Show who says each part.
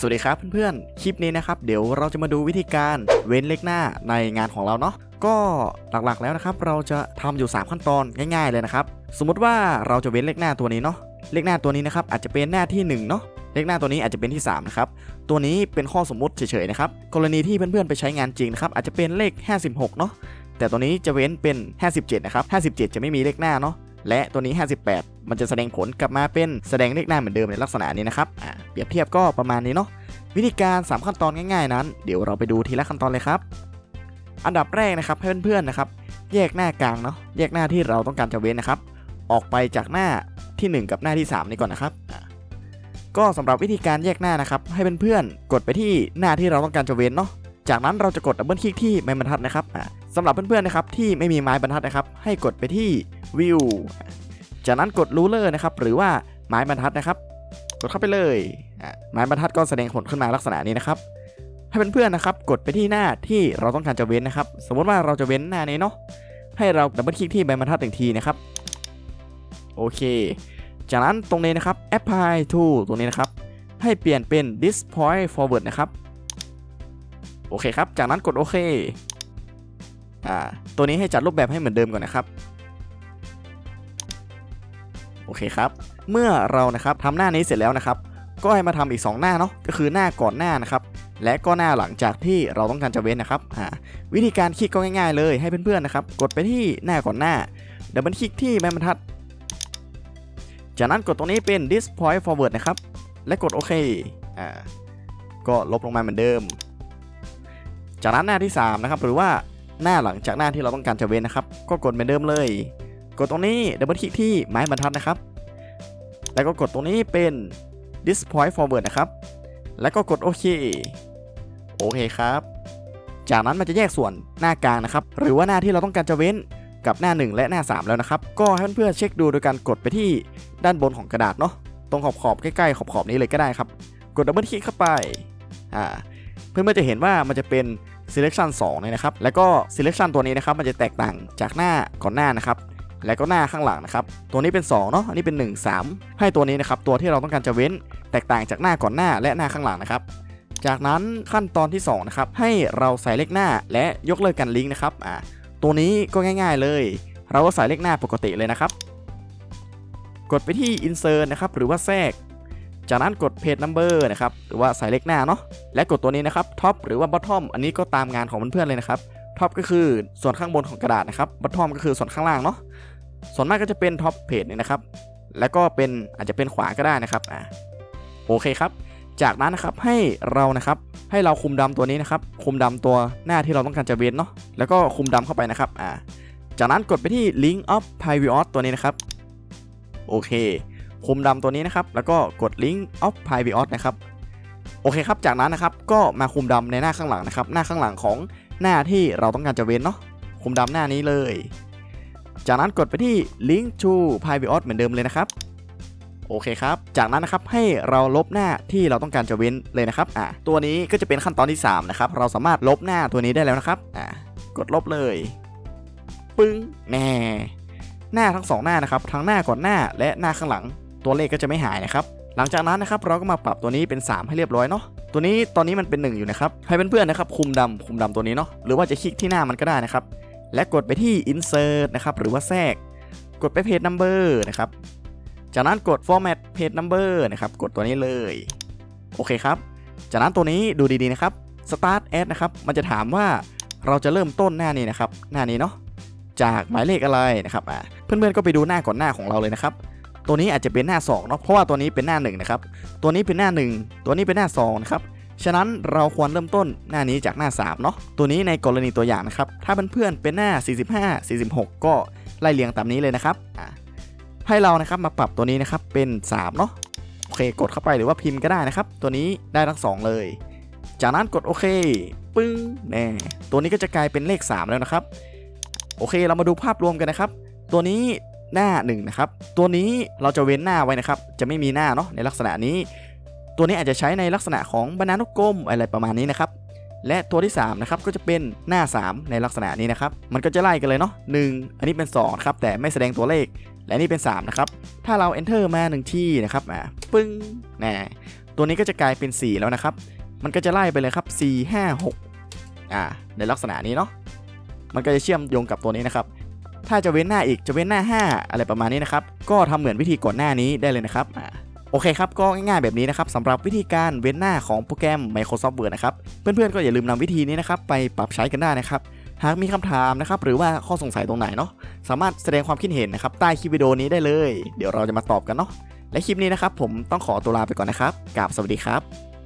Speaker 1: สวัสดีครับเพื่อนๆ คลิปนี้นะครับ เดี๋ยวเราจะมาดูวิธีการเว้นเลขหน้าในงานของเราเนาะ ก็หลักๆแล้วนะครับ เราจะทำอยู่ 3 ขั้นตอนง่ายๆเลยนะครับ สมมุติว่าเราจะเว้นเลขหน้าตัวนี้เนาะ เลขหน้าตัวนี้นะครับอาจจะเป็นหน้าที่1เนาะ เลขหน้าตัวนี้อาจจะเป็นที่3นะครับ ตัวนี้เป็นข้อสมมุติเฉยๆนะครับ กรณีที่เพื่อนๆไปใช้งานจริงนะครับอาจจะเป็นเลข 56 เนาะ แต่ตัวนี้จะเว้นเป็น 57 นะครับ 57 จะไม่มีเลขหน้าเนาะ และตัวนี้ 58 มันจะแสดงผลกลับมาเป็นแสดงเลขหน้าเหมือนเดิมในลักษณะนี้นะครับเปรียบเทียบก็ประมาณนี้เนาะวิธีการ 3 ขั้นตอนง่ายๆนั้น เดี๋ยวเราไปดูทีละขั้นตอนเลยครับ อันดับแรกนะครับให้เพื่อนๆนะครับ แยกหน้ากลางเนาะแยกหน้าที่เราต้องการจะเว้นนะครับ ออกไปจากหน้าที่ 1 กับหน้าที่ 3 นี้ก่อนนะครับก็สำหรับวิธีการแยกหน้านะครับ ให้เพื่อนๆกดไปที่หน้าที่เราต้องการจะเว้นเนาะจากนั้นเราจะกดดับเบิลคลิกที่ไม้บรรทัดนะครับสำหรับเพื่อนๆนะครับที่ไม่มีไม้บรรทัดนะครับ ให้กดไปที่วิว จากนั้นกดรูเลอร์นะครับหรือว่าไม้บรรทัดนะครับ กดเข้าไปเลยอะไม้บรรทัดก็แสดงผลขึ้นมาลักษณะนี้นะครับให้เพื่อนๆนะครับ กดไปที่หน้าที่เราต้องการจะเว้นนะครับ สมมติว่าเราจะเว้นหน้านี้เนาะให้เราดับเบิลคลิกที่ใบบรรทัดหนึ่งทีนะครับโอเค จากนั้นตรงนี้นะครับ apply to ตรงนี้นะครับ ให้เปลี่ยนเป็น this point forward นะครับโอเคครับ จากนั้นกดโอเคอ่าตัวนี้ให้จัดรูปแบบให้เหมือนเดิมก่อนนะครับ โอเคครับ เมื่อเรานะครับทำหน้านี้เสร็จแล้วนะครับ ก็ให้มาทำอีก 2 หน้าเนาะก็คือหน้าก่อนหน้านะครับและก็หน้าหลังจากที่เราต้องการจะเว้นนะครับวิธีการคลิกก็ง่ายๆเลยให้เพื่อนๆนะครับ กดไปที่หน้าก่อนหน้าดับเบิลคลิกที่แม่บรรทัด จากนั้นกดตรงนี้เป็น this point forward นะครับ และกดโอเคอ่าก็ลบลงมาเหมือนเดิม จากนั้นหน้าที่ 3 นะครับ หรือว่าหน้าหลังจากหน้าที่เราต้องการจะเว้นนะครับ ก็กดเหมือนเดิมเลย กดตรงนี้ดับเบิลคลิกที่ไม้บรรทัดนะครับ แล้วก็กดตรงนี้เป็น this point forward นะครับ แล้วก็กดโอเค โอเคครับ จากนั้นมันจะแยกส่วนหน้ากลางนะครับ หรือว่าหน้าที่เราต้องการจะเว้นกับหน้า 1 และหน้า 3 แล้วนะครับ ก็ให้เพื่อนๆเช็คดูโดยการกดไปที่ด้านบนของกระดาษเนาะ ตรงขอบขอบใกล้ๆขอบขอบนี้เลยก็ได้ครับ กดดับเบิลคลิกเข้าไป อ่า เพื่อนๆจะเห็นว่ามันจะเป็น selection 2เลยนะครับ แล้วก็ selection ตัวนี้นะครับ มันจะแตกต่างจากหน้าก่อนหน้านะครับ แล้วก็หน้าข้างหลังนะครับ ตัวนี้เป็น2เนาะอันนี้เป็น 1 3 ให้ตัวนี้นะครับตัวที่เราต้องการจะเว้นแตกต่างจากหน้าก่อนหน้าและหน้าข้างหลังนะครับ จากนั้นขั้นตอนที่2นะครับให้เราใส่เลขหน้าและยกเลิกการลิงก์นะครับอ่าตัวนี้ก็ง่าย ๆเลย เราก็ใส่เลขหน้าปกติเลยนะครับ กดไปที่ insert นะครับหรือว่าแทรก จากนั้นกด page number นะครับหรือว่าใส่เลขหน้าเนาะและกดตัวนี้นะครับ top หรือว่า bottom อันนี้ก็ตามงานของเพื่อนๆเลยนะครับ top ก็คือส่วนข้างบนของกระดาษนะครับ bottom ก็คือส่วนข้างล่างเนาะส่วนมากก็จะเป็น top page นี่นะครับ แล้วก็เป็นอาจจะเป็นขวาก็ได้นะครับอ่าโอเคครับ จากนั้นนะครับให้เรานะครับให้เราคุมดำตัวนี้นะครับ คุมดำตัวหน้าที่เราต้องการจะเว้นเนาะแล้วก็คุมดำเข้าไปนะครับอ่าจากนั้นกดไปที่ link of private ตัวนี้นะครับโอเค คุมดำตัวนี้นะครับ แล้วก็กด link of private นะครับโอเคครับจากนั้นนะครับก็มาคุมดำในหน้าข้างหลังนะครับ หน้าข้างหลังของ หน้าที่เราต้องการจะเว้นเนาะคุมดำหน้านี้เลย จากนั้นกดไปที่ link to private เหมือนเดิมเลยนะครับ โอเคครับ จากนั้นนะครับให้เราลบหน้าที่เราต้องการจะเว้นเลยนะครับอ่าตัวนี้ก็จะเป็นขั้นตอนที่ 3 นะครับ เราสามารถลบหน้าตัวนี้ได้แล้วนะครับอ่ากดลบเลย ปึ้งแน่หน้าทั้งสองหน้านะครับ ทั้งหน้าก่อนหน้าและหน้าข้างหลัง ตัวเลขก็จะไม่หายนะครับ หลังจากนั้นนะครับเราก็มาปรับตัวนี้เป็น 3 ให้เรียบร้อยเนาะ ตัวนี้ตอนนี้มันเป็น 1 อยู่นะครับ ให้เพื่อนๆนะครับคุมดำคุมดำตัวนี้เนาะหรือว่าจะคลิกที่หน้ามันก็ได้นะครับ และกดไปที่ insert นะครับหรือว่าแทรก กดไป page number นะครับ จากนั้นกด format page number นะครับกดตัวนี้เลย โอเคครับ จากนั้นตัวนี้ดูดีๆนะครับ start ad นะครับมันจะถามว่าเราจะเริ่มต้นหน้านี้นะครับ หน้านี้เนาะจากหมายเลขอะไรนะครับอ่าเพื่อนๆก็ไปดูหน้าก่อนหน้าของเราเลยนะครับ ตัวนี้อาจจะเป็นหน้า2เนาะเพราะว่าตัวนี้เป็นหน้า1นะครับตัวนี้เป็นหน้า 1 ตัวนี้เป็นหน้า2นะครับฉะนั้นเราควรเริ่มต้นหน้านี้จากหน้า3เนาะตัวนี้ในกรณีตัวอย่างนะครับถ้าเพื่อนๆเป็นหน้า 45 46 ก็ไล่เรียงตามนี้เลยนะครับให้เรานะครับมาปรับตัวนี้นะครับเป็น3เนาะโอเคกดเข้าไปหรือว่าพิมพ์ก็ได้นะครับ ตัวนี้ได้ทั้ง 2 เลย จากนั้นกดโอเคปึ้งแน่ตัวนี้ก็จะกลายเป็นเลข 3 แล้วนะครับ โอเคเรามาดูภาพรวมกันนะครับ ตัวนี้ หน้า1นะครับตัวนี้เราจะเว้นหน้าไว้นะครับจะไม่มีหน้าเนาะในลักษณะนี้ ตัวนี้อาจจะใช้ในลักษณะของบรรณานุกรมอะไรประมาณนี้นะครับและตัวที่3นะครับก็จะเป็นหน้า 3 ในลักษณะนี้นะครับมันก็จะไล่กันเลยเนาะ1อันนี้เป็น2ครับแต่ไม่แสดงตัวเลขและนี่เป็น3นะครับถ้าเรา enter มา1ที่นะครับอ่าปึ้งแน่ตัวนี้ก็จะกลายเป็น 4 แล้วนะครับ มันก็จะไล่ไปเลยครับ 4 5 6อ่าในลักษณะนี้เนาะมันก็จะเชื่อมโยงกับตัวนี้นะครับ ถ้าจะเว้นหน้าอีกจะเว้นหน้า 5 อะไรประมาณนี้นะครับ ก็ทำเหมือนวิธีก่อนหน้านี้ได้เลยนะครับโอเคครับ ก็ง่ายๆแบบนี้นะครับสำหรับวิธีการเว้นหน้าของโปรแกรม Microsoft Word นะครับ เพื่อนๆก็อย่าลืมนำวิธีนี้นะครับไปปรับใช้กันได้นะครับ หากมีคำถามนะครับหรือว่าข้อสงสัยตรงไหนเนาะสามารถแสดงความคิดเห็นนะครับใต้คลิปวิดีโอนี้ได้เลย เดี๋ยวเราจะมาตอบกันเนาะและคลิปนี้นะครับผมต้องขอตัวลาไปก่อนนะครับกราบสวัสดีครับ